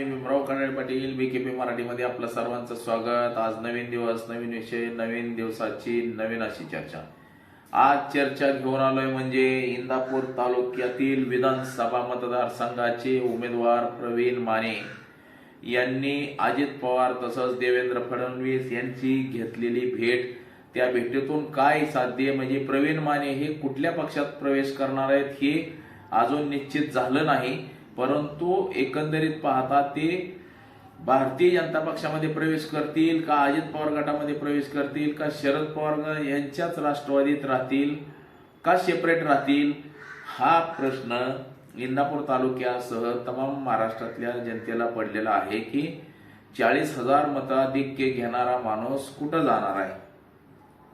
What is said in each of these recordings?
मी Bhimrao Khandale Patil B K P मराठीमध्ये आपलं सर्वांचं स्वागत. आज नवीन दिवस नवीन विषय नवीन दिवसाची नवीन अशी चर्चा. आज चर्चा घेऊन आलोय म्हणजे इंदापूर तालुक्यातील विधानसभा मतदारसंघाचे उमेदवार प्रवीण माने यांनी अजित पवार तसंच देवेंद्र फडणवीस यांची घेतलेली भेट. त्या भेटीतून काय साध्य म्हणजे प्रवीण माने हे कुठल्या पक्षात प्रवेश करणार आहेत हे अजून निश्चित झालं नाही. परंतु एकंदरीत पाहता ते भारतीय जनता पक्षामध्ये प्रवेश करतील का अजित पवार गटामध्ये प्रवेश करतील का शरद पवार यांच्याच राष्ट्रवादीत राहतील का सेपरेट राहतील? हा प्रश्न इंदापूर तालुक्यासह तमाम महाराष्ट्रातल्या जनतेला पडलेला आहे की चाळीस हजार मताधिक्य घेणारा माणूस कुठं जाणार आहे?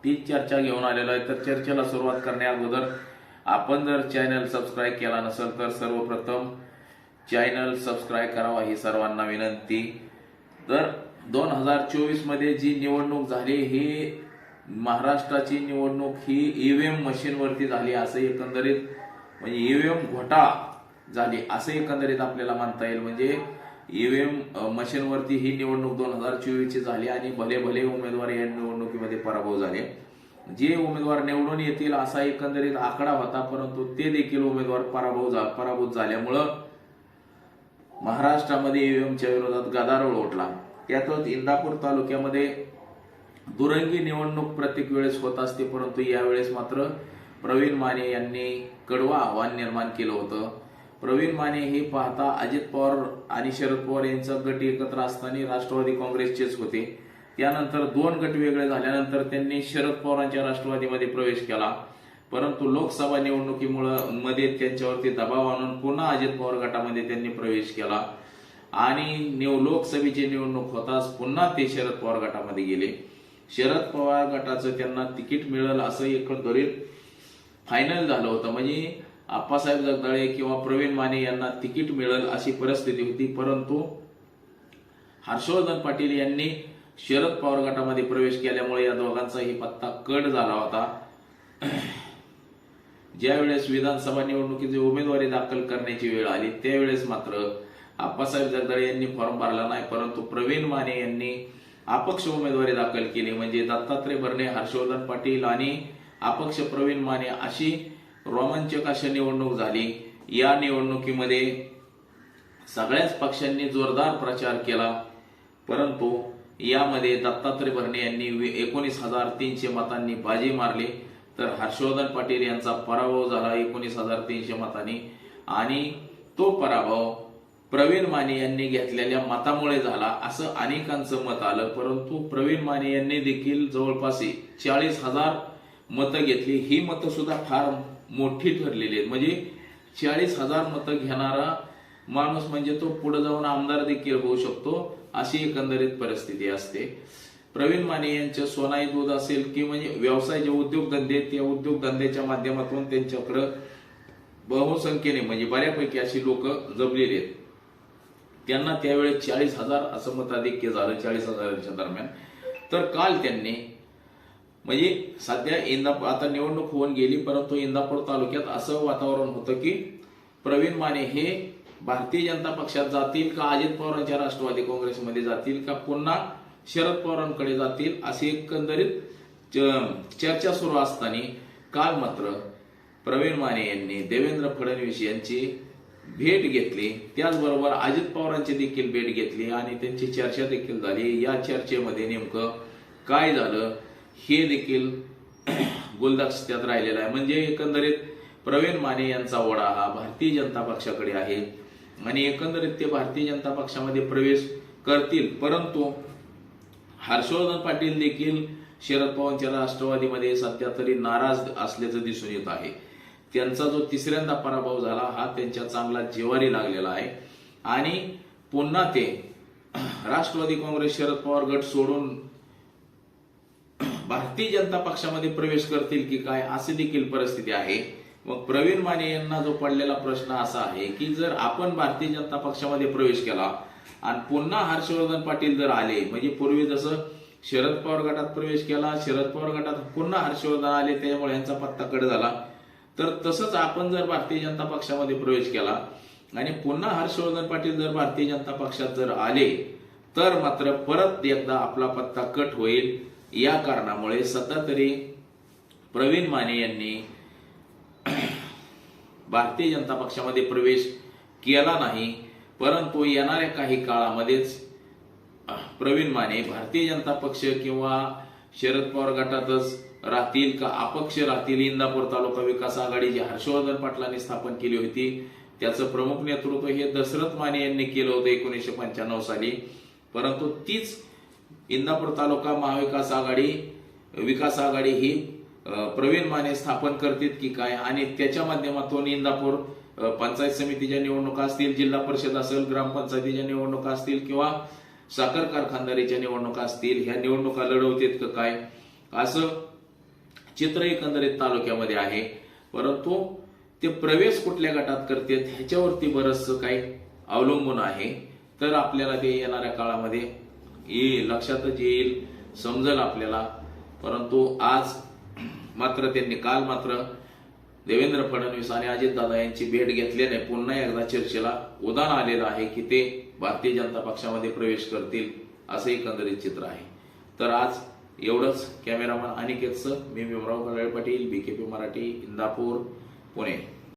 तीच चर्चा घेऊन आलेलो आहे. तर चर्चेला सुरुवात करण्या अगोदर आपण जर चॅनल सबस्क्राईब केला नसेल तर सर्वप्रथम चॅनल सबस्क्राईब करावा ही सर्वांना विनंती. तर दोन हजार चोवीसमध्ये जी निवडणूक झाली ही महाराष्ट्राची निवडणूक ही ईव्हीएम मशीनवरती झाली असं एकंदरीत म्हणजे ईव्हीएम घोटाळा झाली असं एकंदरीत आपल्याला म्हणता येईल. म्हणजे ईव्हीएम मशीनवरती ही निवडणूक दोन हजार चोवीस ची झाली आणि भले भले उमेदवार या निवडणुकीमध्ये पराभव झाले. जे उमेदवार निवडून येतील असा एकंदरीत आकडा होता परंतु ते देखील उमेदवार पराभव झा- पराभूत झाल्यामुळं महाराष्ट्रामध्ये ईव्हीएमच्या विरोधात गदारोळ उठला. त्यातच इंदापूर तालुक्यामध्ये दुरंगी निवडणूक प्रत्येक वेळेस होत असते परंतु यावेळेस मात्र प्रवीण माने यांनी कडवं आव्हान निर्माण केलं होतं. प्रवीण माने हे पाहता अजित पवार आणि शरद पवार यांचा गट एकत्र असताना राष्ट्रवादी काँग्रेसचेच होते. त्यानंतर दोन गट वेगळे झाल्यानंतर त्यांनी शरद पवारांच्या राष्ट्रवादीमध्ये प्रवेश केला. परंतु लोकसभा निवडणुकीमुळं मध्ये त्यांच्यावरती दबाव आणून पुन्हा अजित पवार गटामध्ये त्यांनी प्रवेश केला. आणि निव लोकसभेची निवडणूक होताच पुन्हा ते शरद पवार गटामध्ये गेले. शरद पवार गटाचं त्यांना तिकीट मिळेल असं एकंदरीत फायनल झालं होतं. म्हणजे आप्पासाहेब जगदाळे किंवा प्रवीण माने यांना तिकीट मिळेल अशी परिस्थिती होती. परंतु हर्षवर्धन पाटील यांनी शरद पवार गटामध्ये प्रवेश केल्यामुळे या दोघांचाही पत्ता कट झाला होता. ज्यावेळेस विधानसभा निवडणुकीची उमेदवारी दाखल करण्याची वेळ आली त्यावेळेस मात्र आप्पासाहेब जगदाळे यांनी फॉर्म भरला नाही परंतु प्रवीण माने यांनी अपक्ष उमेदवारी दाखल केली. म्हणजे दत्तात्रय भरणे हर्षवर्धन पाटील आणि अपक्ष प्रवीण माने अशी रोमांचक अशी निवडणूक झाली. या निवडणुकीमध्ये सगळ्याच पक्षांनी जोरदार प्रचार केला परंतु यामध्ये दत्तात्रय भरणे यांनी एकोणीस हजार तीनशे मतांनी बाजी मारली. तर हर्षवर्धन पाटील यांचा पराभव झाला एकोणीस हजार तीनशे मतांनी. आणि तो पराभव प्रवीण माने यांनी घेतलेल्या मतामुळे झाला असं अनेकांचं मत आलं. परंतु प्रवीण माने यांनी देखील जवळपास चाळीस हजार मतं घेतली. ही मतं सुद्धा फार मोठी ठरलेली आहेत. म्हणजे चाळीस हजार मतं घेणारा माणूस म्हणजे तो पुढे जाऊन आमदार देखील होऊ शकतो अशी एकंदरीत परिस्थिती असते. प्रवीण माने यांच्या सोनाई दूध असेल की म्हणजे व्यवसाय जे उद्योगधंदे त्या उद्योगधंद्याच्या माध्यमातून त्यांच्याकडं बहुसंख्येने म्हणजे बऱ्यापैकी अशी लोक जमलेली आहेत. त्यांना त्यावेळेस चाळीस हजार असं मताधिक्य झालं चाळीस हजाराच्या दरम्यान. तर काल त्यांनी म्हणजे सध्या इंदापूर आता निवडणूक होऊन गेली परंतु इंदापूर तालुक्यात असं वातावरण होतं की प्रवीण माने हे भारतीय जनता पक्षात जातील का अजित पवारांच्या राष्ट्रवादी काँग्रेसमध्ये जातील का पुन्हा शरद पवारांकडे जातील अशी एकंदरीत च- चर्चा सुरू असताना काल मात्र प्रवीण माने यांनी देवेंद्र फडणवीस यांची भेट घेतली. त्याचबरोबर अजित पवारांची देखील भेट घेतली आणि त्यांची चर्चा देखील झाली. या चर्चेमध्ये नेमकं काय झालं हे देखील गुलदस्त्यात राहिलेलं आहे. म्हणजे एकंदरीत प्रवीण माने यांचा ओढा हा भारतीय जनता पक्षाकडे आहे आणि एकंदरीत ते भारतीय जनता पक्षामध्ये प्रवेश करतील. परंतु हर्षवर्धन पाटील देखील शरद पवारांच्या राष्ट्रवादीमध्ये सध्या तरी नाराज असल्याचं दिसून येत आहे. त्यांचा जो तिसऱ्यांदा पराभव झाला हा त्यांच्या चांगला जिवारी लागलेला आहे. आणि पुन्हा ते राष्ट्रवादी काँग्रेस शरद पवार गट सोडून भारतीय जनता पक्षामध्ये प्रवेश करतील की काय अशी देखील परिस्थिती आहे. मग प्रवीण माने यांना जो पडलेला प्रश्न असा आहे की जर आपण भारतीय जनता पक्षामध्ये प्रवेश केला आणि पुन्हा हर्षवर्धन पाटील जर आले म्हणजे पूर्वी जसं शरद पवार गटात प्रवेश केला शरद पवार गटात पुन्हा हर्षवर्धन आले त्यामुळे यांचा पत्ता कट झाला. तर तसंच आपण जर भारतीय जनता पक्षामध्ये प्रवेश केला आणि पुन्हा हर्षवर्धन पाटील जर भारतीय जनता पक्षात जर आले तर मात्र परत एकदा आपला पत्ता कट होईल. या कारणामुळे सध्या तरी प्रवीण माने यांनी भारतीय जनता पक्षामध्ये प्रवेश केला नाही. परंतु येणाऱ्या काही काळामध्येच प्रवीण माने भारतीय जनता पक्ष किंवा शरद पवार गटातच राहतील का अपक्ष राहतील इंदापूर तालुका विकास आघाडी जी हर्षवर्धन पाटलांनी स्थापन केली होती त्याचं प्रमुख नेतृत्व हे दशरथ माने यांनी केलं होतं एकोणीसशे पंच्याण्णव साली. परंतु तीच इंदापूर तालुका महाविकास आघाडी विकास आघाडी ही प्रवीण माने स्थापन करतील की काय? आणि त्याच्या माध्यमातून इंदापूर पंचायत समितीच्या निवडणुका असतील जिल्हा परिषद असेल ग्रामपंचायतीच्या निवडणुका असतील किंवा साखर कारखानदारीच्या निवडणुका असतील ह्या निवडणुका लढवतील का काय? असं चित्र एकंदरीत तालुक्यामध्ये आहे. परंतु ते प्रवेश कुठल्या गटात करतात ह्याच्यावरती बरंचसं काही अवलंबून आहे. तर आपल्याला ते येणाऱ्या काळामध्ये येईल लक्षातच येईल समजेल आपल्याला. परंतु आज मात्र त्यांनी काल मात्र देवेंद्र फडणवीस आणि अजितदादा यांची भेट घेतल्याने पुन्हा एकदा चर्चेला उदान आलेलं आहे की ते भारतीय जनता पक्षामध्ये प्रवेश करतील असं एकंदरीत चित्र आहे. तर आज एवढंच. कॅमेरामन अनिकेतचं मी Bhimrao Kadale Patil B K P Marathi Indapur Pune.